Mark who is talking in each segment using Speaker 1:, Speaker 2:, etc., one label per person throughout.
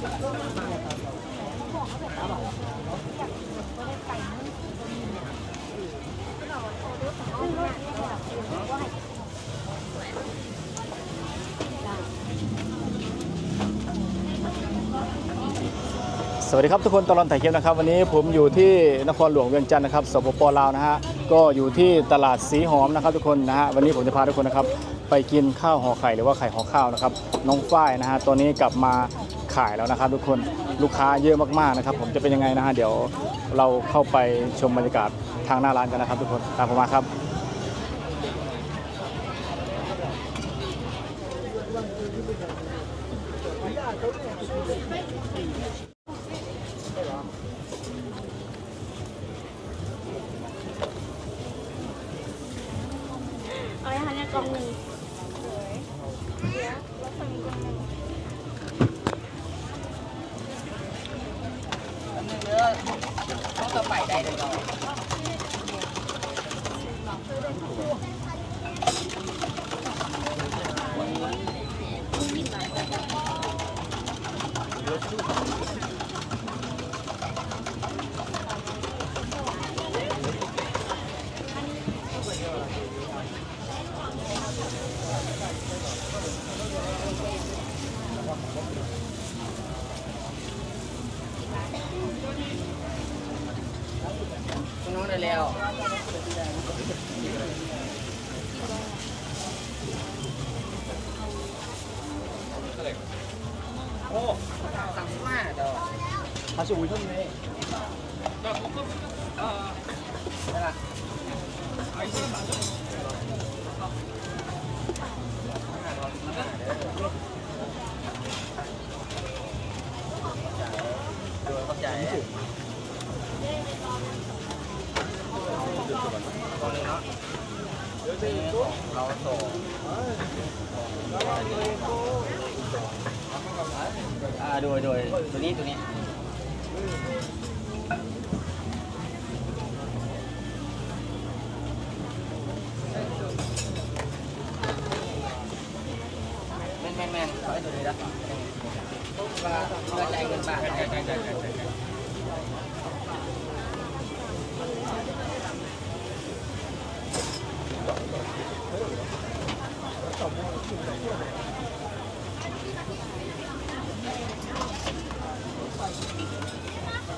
Speaker 1: สวัสดีครับทุกคนตลอดถ่ายคลิปนะครับ วันนี้ผมอยู่ที่นครหลวงเวียงจันทร์นะครับสปปลาวนะฮะก็อยู่ที่ตลาดสีหอมนะครับ ทุกคนนะฮะวันนี้ผมจะพาทุกคนนะครับ ไปกินข้าวห่อไข่หรือว่าไข่ห่อข้าวนะครับ น้องฝ้ายนะฮะตอนนี้กลับมา ขายแล้วนะครับ ทุกคนลูกค้าเยอะมากๆนะครับ ผมจะเป็นยังไงนะฮะเดี๋ยวเราเข้าไปชมบรรยากาศทางหน้าร้านกันนะครับ ทุกคนตามผมมาครับ
Speaker 2: เอาไว้ทานในกล่องหนึ่งเดี๋ยวแล้วสั่งกล่องหนึ่ง
Speaker 3: ต้องไปได้เลยเนาะ น้องได้ แล้วโอ้สั่งมาเด้อ
Speaker 1: กมาสูง
Speaker 3: ขึ้นไหมแต่ผมก็เออนั่นแหละเข้าใจ อ่าโดยโดยตัวนี้ตัวนี้แม่นแม่นแม่นขอให้ตัวนี้นะว่าเพื่อจ่ายเงินบาทใช่ใช่ใช่ใช่ใช่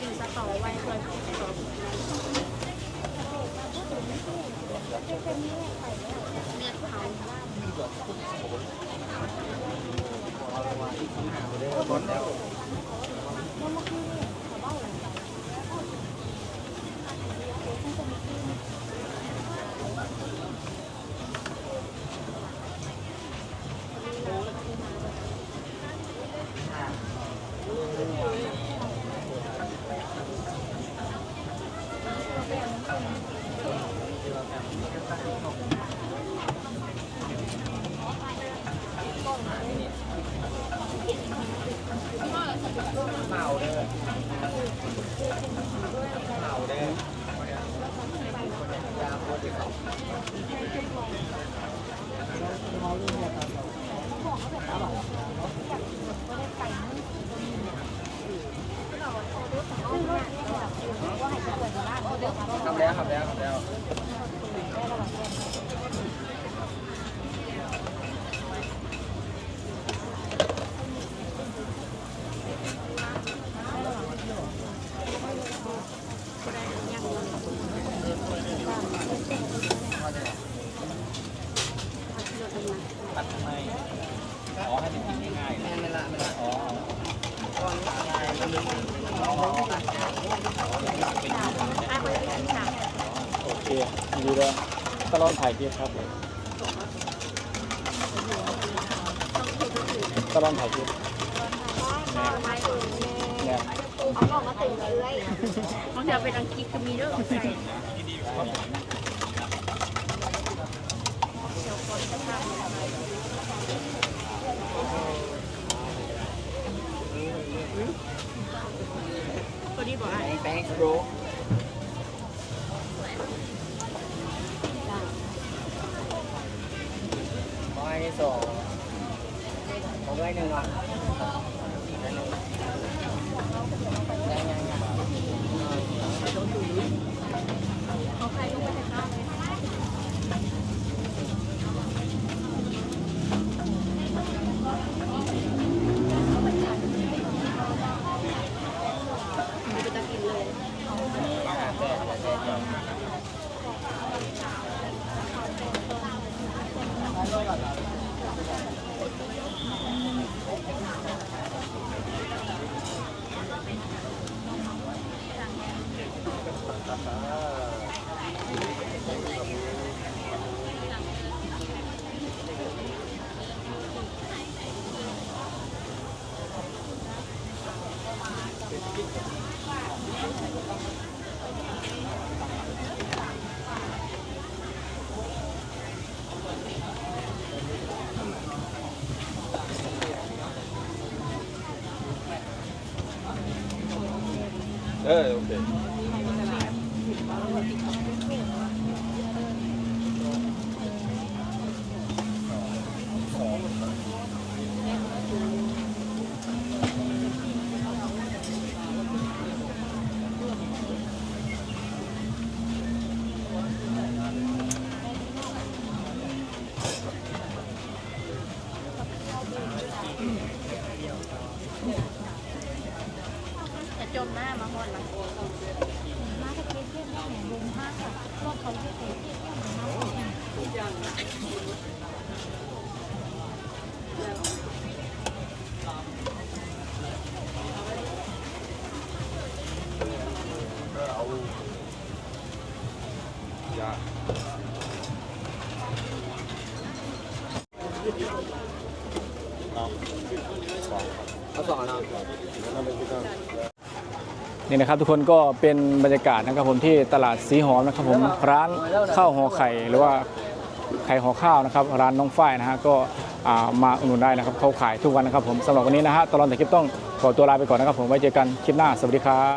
Speaker 2: กินสตอไว้เลยสตอเนี่ยเขา
Speaker 3: เมาเด้อเมาเด้อยาโคตร เขาทำแล้วทำแล้วทำแล้วตัดทำไมอ๋อให้มันกินง่ายๆไม่ละไม่ละอ๋อก้อนง่ายมันเลยอ๋อ
Speaker 2: อะไปกินค่ะ
Speaker 1: โอเค ดีเลยตลอดถ่ายคลิปครับผมตลอดถ่ายคลิป
Speaker 2: ไม้อื่น
Speaker 1: เนี่ย
Speaker 2: เอาออกมาตื่นเลยบางทีเป็นอังกฤษก็มีด้วยของใจตัวนี้บอกอะ
Speaker 3: แบงค์โร ร้อย เออโอเค
Speaker 2: จะจมหน้ามาหมดละ
Speaker 4: มาเกียบเทียบแม่แหงวงมากค่ะรถเขาเทียบเทียบเทียบเทียบมา
Speaker 3: ยาเอาสองนะ
Speaker 1: นี่นะครับทุกคนก็เป็นบรรยากาศนะครับผมที่ตลาดสีหอมนะครับผมร้านข้าวห่อไข่หรือว่าไข่ห่อข้าวนะครับ ร้านน้องฝ้ายนะฮะก็มาอุดหนุนได้นะครับเขาขายทุกวันนะครับผมสำหรับวันนี้นะฮะตลอดแต่คลิปต้องขอตัวลาไปก่อนนะครับผมไว้เจอกันคลิปหน้าสวัสดีครับ